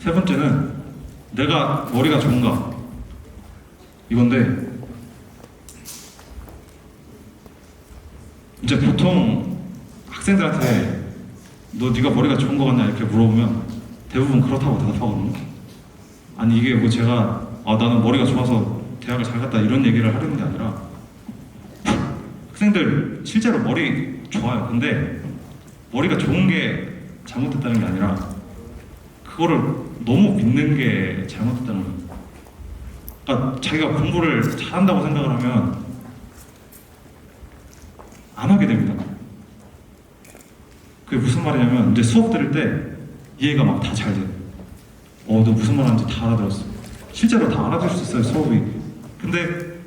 세 번째는 내가 머리가 좋은가 이건데 이제 보통 학생들한테 너 네가 머리가 좋은 거 같냐 이렇게 물어보면 대부분 그렇다고 대답하거든요. 아니 이게 뭐 제가 아 나는 머리가 좋아서 대학을 잘 갔다 이런 얘기를 하려는 게 아니라 학생들 실제로 머리 좋아요. 근데 머리가 좋은 게 잘못됐다는 게 아니라 그거를 너무 믿는 게 잘못됐다는 거예요. 그러니까 자기가 공부를 잘한다고 생각을 하면 안 하게 됩니다. 그게 무슨 말이냐면 이제 수업 들을 때 이해가 막 다 잘 돼. 어, 너 무슨 말 하는지 다 알아들었어. 실제로 다 알아들을 수 있어요, 수업이. 근데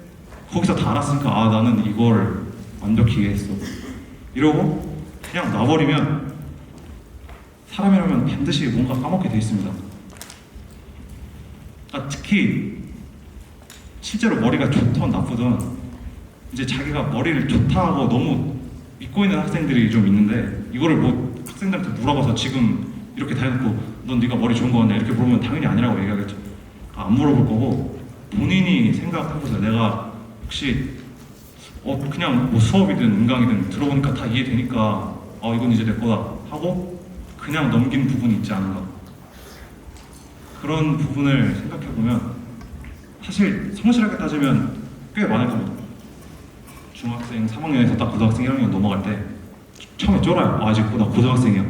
거기서 다 알았으니까 아, 나는 이걸 완벽히 이해했어. 이러고 그냥 놔버리면 사람이라면 반드시 뭔가 까먹게 돼 있습니다. 아, 특히 실제로 머리가 좋던 나쁘던 이제 자기가 머리를 좋다 하고 너무 믿고 있는 학생들이 좀 있는데 이거를 뭐 학생들한테 물어봐서 지금 이렇게 다 해놓고 넌 네가 머리 좋은 거 같냐? 이렇게 물어보면 당연히 아니라고 얘기하겠죠. 아, 안 물어볼 거고 본인이 생각해보세요. 내가 혹시 어 그냥 뭐 수업이든 인강이든 들어보니까 다 이해되니까 어 이건 이제 내 거다 하고 그냥 넘긴 부분이 있지 않은가 그런 부분을 생각해보면 사실 성실하게 따지면 꽤 많을 겁니다 중학생 3학년에서 딱 고등학생 1학년 넘어갈 때 처음에 쫄아요. 아, 아직 나 고등학생이야.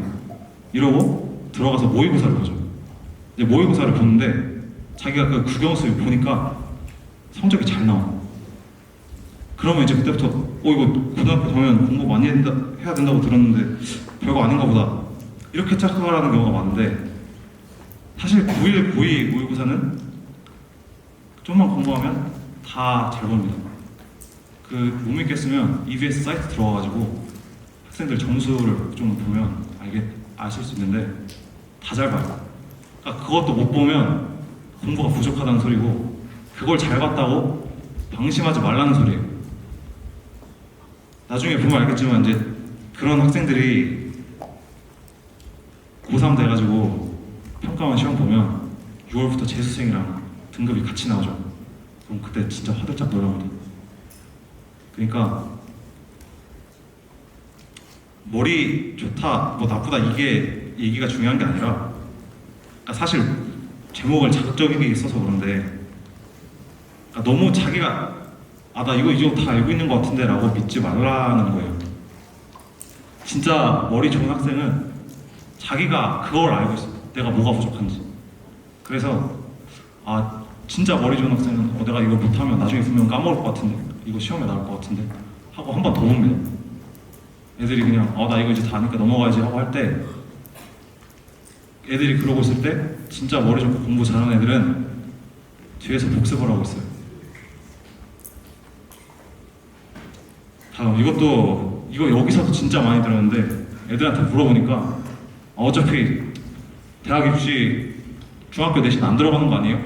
이러고 들어가서 모의고사를 보죠. 이제 모의고사를 보는데 자기가 그 국영수 보니까 성적이 잘 나와. 그러면 이제 그때부터 어 이거 고등학교 가면 공부 많이 해야 된다고 들었는데 별거 아닌가 보다. 이렇게 착각하는 경우가 많은데 사실 9일 9위 모의고사는 좀만 공부하면 다 잘 봅니다. 그 못 믿겠으면 EBS 사이트 들어와가지고 학생들 점수를 좀 보면 알겠 아실 수 있는데 다 잘 봐요. 그러니까 그것도 못 보면 공부가 부족하다는 소리고 그걸 잘 봤다고 방심하지 말라는 소리예요. 나중에 보면 알겠지만 이제 그런 학생들이 고3 돼가지고 평가원 시험 보면 6월부터 재수생이랑 등급이 같이 나오죠. 그럼 그때 진짜 화들짝 놀랍니다. 그러니까 머리 좋다 뭐 나쁘다 이게 얘기가 중요한 게 아니라 그러니까 사실 제목을 자극적이게 써서 그런데 그러니까 너무 자기가 아 나 이거 이거 다 알고 있는 것 같은데 라고 믿지 말라는 거예요. 진짜 머리 좋은 학생은 자기가 그걸 알고 있어. 내가 뭐가 부족한지. 그래서 아 진짜 머리 좋은 학생은 어, 내가 이거 못하면 나중에 분명 까먹을 것 같은데 이거 시험에 나올 것 같은데 하고 한 번 더 봅니다. 애들이 그냥 어 나 이거 이제 다 아니까 넘어가야지 하고 할 때 애들이 그러고 있을 때 진짜 머리 좋고 공부 잘하는 애들은 뒤에서 복습을 하고 있어요. 다음 이것도 이거 여기서도 진짜 많이 들었는데 애들한테 물어보니까 어, 어차피 대학 입시 중학교 내신 안 들어가는 거 아니에요?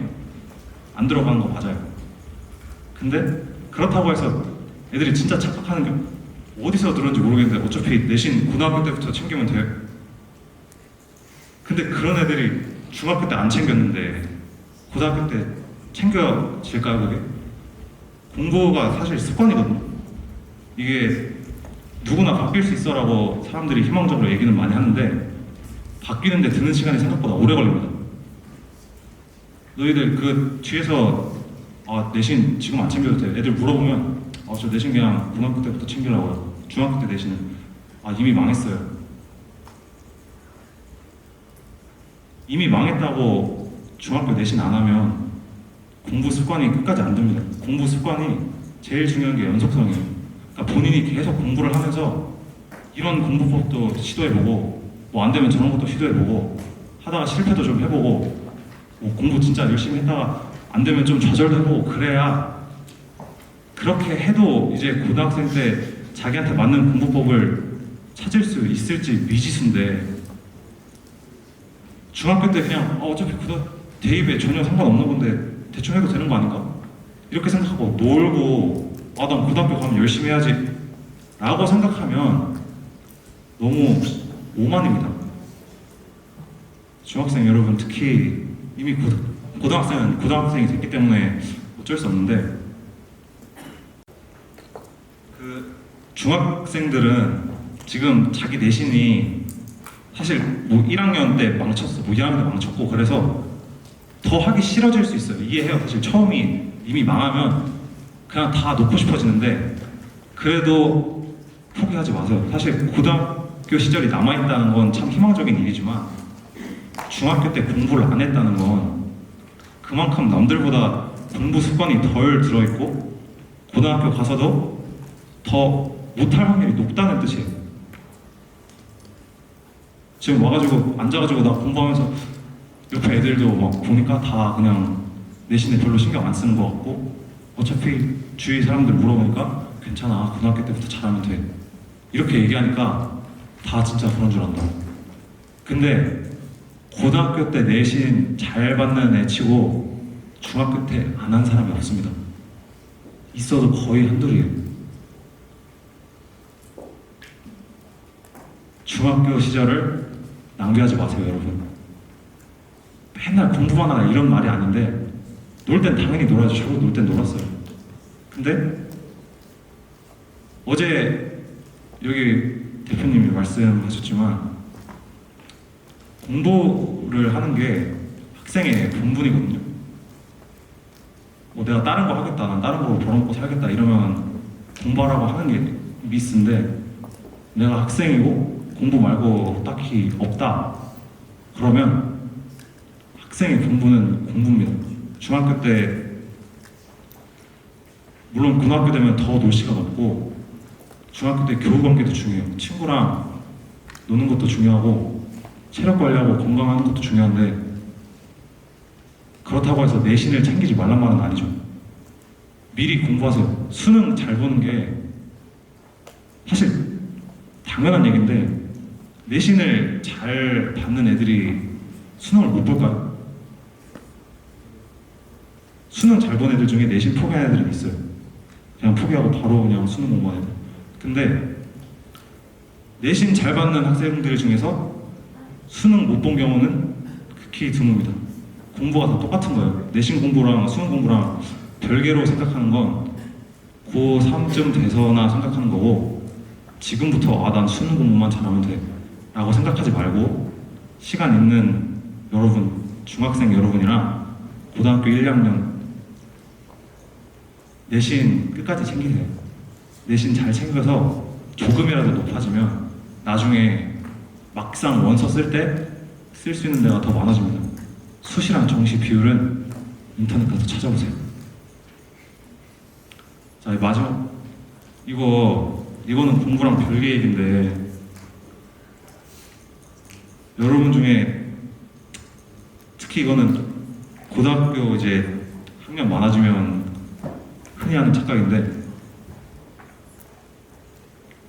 안 들어가는 거 맞아요. 근데 그렇다고 해서 애들이 진짜 착각하는 게 어디서 들었는지 모르겠는데 어차피 내신 고등학교 때부터 챙기면 돼요. 근데 그런 애들이 중학교 때 안 챙겼는데 고등학교 때 챙겨질까요 그게? 공부가 사실 습관이거든요. 이게 누구나 바뀔 수 있어라고 사람들이 희망적으로 얘기는 많이 하는데 바뀌는데 드는 시간이 생각보다 오래 걸립니다. 너희들 그 뒤에서 아 내신 지금 안 챙겨도 돼. 애들 물어보면 아 저 내신 그냥 고등학교 때부터 챙기려고요. 중학교 때 내신은 아 이미 망했어요. 이미 망했다고 중학교 내신 안 하면 공부 습관이 끝까지 안 됩니다. 공부 습관이 제일 중요한 게 연속성이에요. 그러니까 본인이 계속 공부를 하면서 이런 공부법도 시도해보고 뭐 안 되면 저런 것도 시도해보고 하다가 실패도 좀 해보고 뭐 공부 진짜 열심히 했다가 안 되면 좀 좌절도 해보고 그래야 그렇게 해도 이제 고등학생 때 자기한테 맞는 공부법을 찾을 수 있을지 미지수인데 중학교 때 그냥 어, 어차피 고등 대입에 전혀 상관없는 건데 대충 해도 되는 거 아닌가? 이렇게 생각하고 놀고 아난 고등학교 가면 열심히 해야지 라고 생각하면 너무 오만입니다 중학생 여러분 특히 이미 고, 고등학생은 고등학생이 됐기 때문에 어쩔 수 없는데 그 중학생들은 지금 자기 내신이 사실 뭐 1학년 때 망쳤어, 뭐 2학년 때 망쳤고 그래서 더 하기 싫어질 수 있어요. 이해해요. 사실 처음이 이미 망하면 그냥 다 놓고 싶어지는데 그래도 포기하지 마세요. 사실 고등 학교 시절이 남아있다는 건 참 희망적인 일이지만 중학교 때 공부를 안 했다는 건 그만큼 남들보다 공부 습관이 덜 들어있고 고등학교 가서도 더 못할 확률이 높다는 뜻이에요. 지금 와가지고 앉아가지고 나 공부하면서 옆에 애들도 막 보니까 다 그냥 내신에 별로 신경 안 쓰는 것 같고 어차피 주위 사람들 물어보니까 괜찮아 고등학교 때부터 잘하면 돼 이렇게 얘기하니까 다 진짜 그런 줄 안다 근데 고등학교 때 내신 잘 받는 애 치고 중학교 때 안 한 사람이 없습니다 있어도 거의 한둘이에요 중학교 시절을 낭비하지 마세요 여러분 맨날 공부만 하라 이런 말이 아닌데 놀 땐 당연히 놀아야죠. 저도 놀 땐 놀았어요. 근데 어제 여기 대표님이 말씀하셨지만 공부를 하는 게 학생의 본분이거든요. 뭐 내가 다른 거 하겠다, 난 다른 거로 벌어먹고 살겠다 이러면 공부하라고 하는 게 미스인데 내가 학생이고 공부 말고 딱히 없다 그러면 학생의 공부는 공부입니다. 중학교 때 물론 고등학교 되면 더 놀 시간 없고 중학교 때 교우 관계도 중요해요. 친구랑 노는 것도 중요하고 체력 관리하고 건강하는 것도 중요한데 그렇다고 해서 내신을 챙기지 말란 말은 아니죠. 미리 공부하세요. 수능 잘 보는 게 사실 당연한 얘기인데 내신을 잘 받는 애들이 수능을 못 볼까요? 수능 잘 본 애들 중에 내신 포기한 애들이 있어요. 그냥 포기하고 바로 그냥 수능 공부한 애들. 근데 내신 잘 받는 학생들 중에서 수능 못 본 경우는 극히 드뭅니다. 공부가 다 똑같은 거예요. 내신 공부랑 수능 공부랑 별개로 생각하는 건 고3쯤 돼서나 생각하는 거고 지금부터 아 난 수능 공부만 잘하면 돼 라고 생각하지 말고 시간 있는 여러분 중학생 여러분이랑 고등학교 1, 2학년 내신 끝까지 챙기세요. 내신 잘 챙겨서 조금이라도 높아지면 나중에 막상 원서 쓸 때 쓸 수 있는 데가 더 많아집니다. 수시랑 정시 비율은 인터넷 가서 찾아보세요. 자, 이 마지막 이거 이거는 공부랑 별개 얘기인데 여러분 중에 특히 이거는 고등학교 이제 학년 많아지면 흔히 하는 착각인데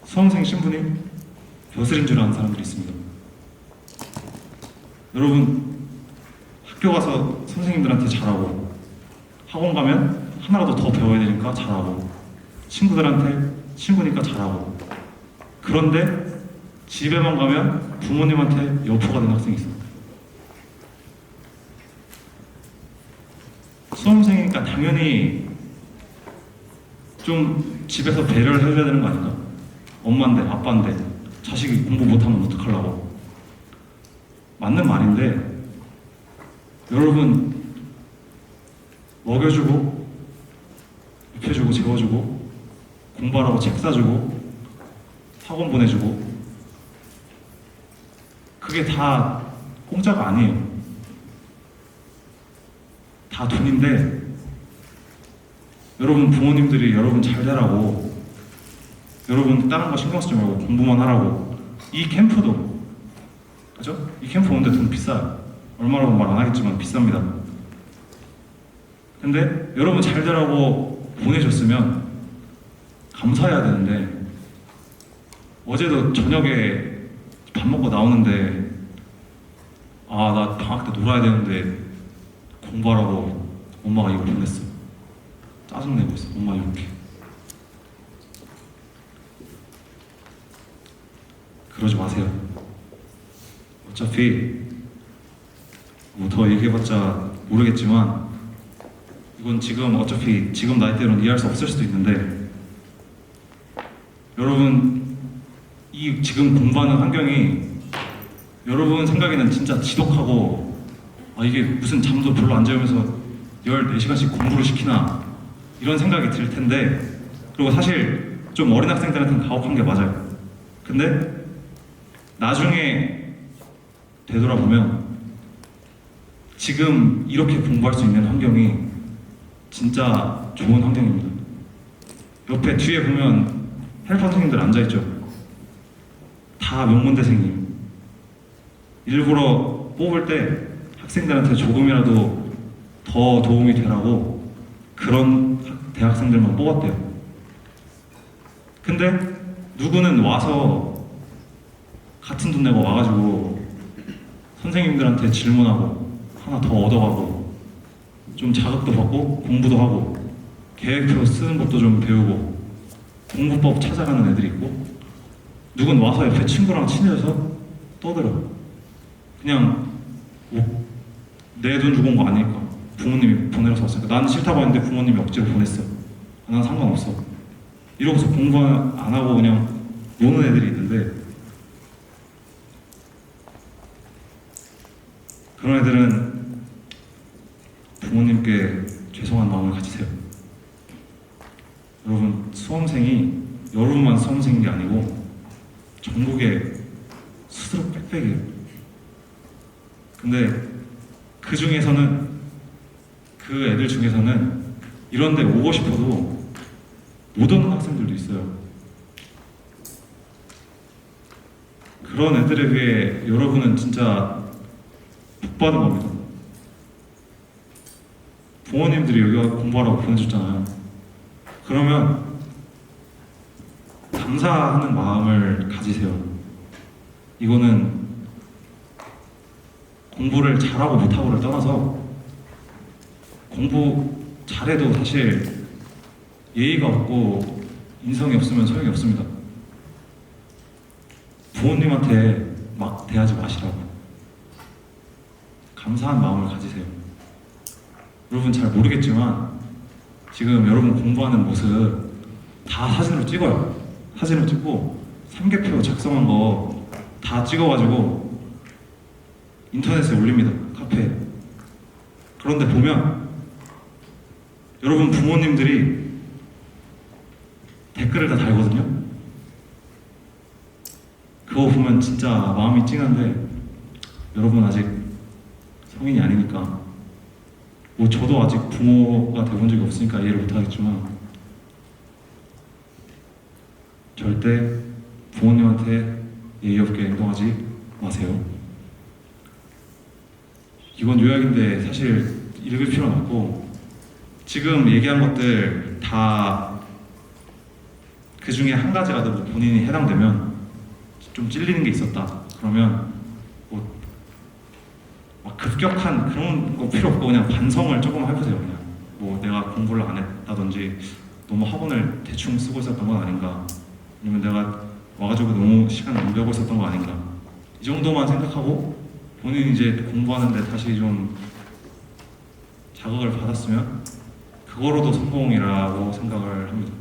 수험생 신분이 벼슬인 줄 아는 사람들이 있습니다. 여러분 학교 가서 선생님들한테 잘하고 학원 가면 하나라도 더 배워야 되니까 잘하고 친구들한테 친구니까 잘하고 그런데 집에만 가면 부모님한테 여포가 된 학생이 있습니다. 수험생이니까 당연히 좀 집에서 배려를 해줘야 되는 거 아닌가? 엄마인데 아빠인데 자식이 공부 못하면 어떡하려고? 맞는 말인데 여러분 먹여주고 입혀주고 재워주고 공부하라고 책 사주고 학원 보내주고 그게 다 공짜가 아니에요. 다 돈인데 여러분 부모님들이 여러분 잘 되라고 여러분 다른 거 신경 쓰지 말고 공부만 하라고. 이 캠프도. 그죠? 이 캠프 오는데 돈 비싸요 얼마라고 말 안 하겠지만 비쌉니다. 근데 여러분 잘 되라고 보내줬으면 감사해야 되는데 어제도 저녁에 밥 먹고 나오는데 아 나 방학 때 놀아야 되는데 공부하라고 엄마가 이거 보냈어. 짜증내고 있어. 엄마 이렇게 그러지 마세요. 어차피 뭐 더 얘기해봤자 모르겠지만 이건 지금 어차피 지금 나이대로는 이해할 수 없을 수도 있는데 여러분 이 지금 공부하는 환경이 여러분 생각에는 진짜 지독하고 아 이게 무슨 잠도 별로 안 자면서 14시간씩 공부를 시키나 이런 생각이 들 텐데 그리고 사실 좀 어린 학생들한테는 가혹한 게 맞아요. 근데 나중에 되돌아보면 지금 이렇게 공부할 수 있는 환경이 진짜 좋은 환경입니다. 옆에 뒤에 보면 헬퍼 선생님들 앉아있죠. 다 명문대생님. 일부러 뽑을 때 학생들한테 조금이라도 더 도움이 되라고 그런 학- 대학생들만 뽑았대요. 근데 누구는 와서 같은 돈 내고 와가지고 선생님들한테 질문하고 하나 더 얻어가고 좀 자극도 받고 공부도 하고 계획표 쓰는 것도 좀 배우고 공부법 찾아가는 애들이 있고 누군 와서 옆에 친구랑 친해져서 떠들어 그냥 뭐 내 돈 주고 온 거 아니니까 부모님이 보내러서 왔으니까. 나는 싫다고 했는데 부모님이 억지로 보냈어. 난 상관없어. 이러고서 공부 안 하고 그냥 노는 애들이 있는데 그런 애들은 부모님께 죄송한 마음을 가지세요. 여러분 수험생이 여러분만 수험생인 게 아니고 전국에 수두룩 빽빽이에요. 근데 그 중에서는 그 애들 중에서는 이런데 오고 싶어도 못 오는 학생들도 있어요. 그런 애들에게 여러분은 진짜 복 받은 겁니다. 부모님들이 여기 공부하라고 보내줬잖아요. 그러면 감사하는 마음을 가지세요. 이거는 공부를 잘하고 못하고를 떠나서 공부 잘해도 사실 예의가 없고 인성이 없으면 소용이 없습니다. 부모님한테 막 대하지 마시라고. 감사한 마음을 가지세요. 여러분 잘 모르겠지만 지금 여러분 공부하는 모습 다 사진으로 찍어요. 사진으로 찍고 삼계표 작성한 거 다 찍어가지고 인터넷에 올립니다. 카페에. 그런데 보면 여러분 부모님들이 댓글을 다 달거든요. 그거 보면 진짜 마음이 찡한데 여러분 아직 성인이 아니니까 뭐 저도 아직 부모가 돼본 적이 없으니까 이해를 못하겠지만 절대 부모님한테 예의 없게 행동하지 마세요. 이건 요약인데 사실 읽을 필요는 없고 지금 얘기한 것들 다 그 중에 한 가지라도 본인이 해당되면 좀 찔리는 게 있었다. 그러면 뭐 막 급격한 그런 거 필요 없고 그냥 반성을 조금 해보세요. 그냥 뭐 내가 공부를 안 했다든지 너무 학원을 대충 쓰고 있었던 건 아닌가 아니면 내가 와가지고 너무 시간 낭비하고 있었던 거 아닌가 이 정도만 생각하고 본인이 이제 공부하는데 다시 좀 자극을 받았으면 그거로도 성공이라고 생각을 합니다.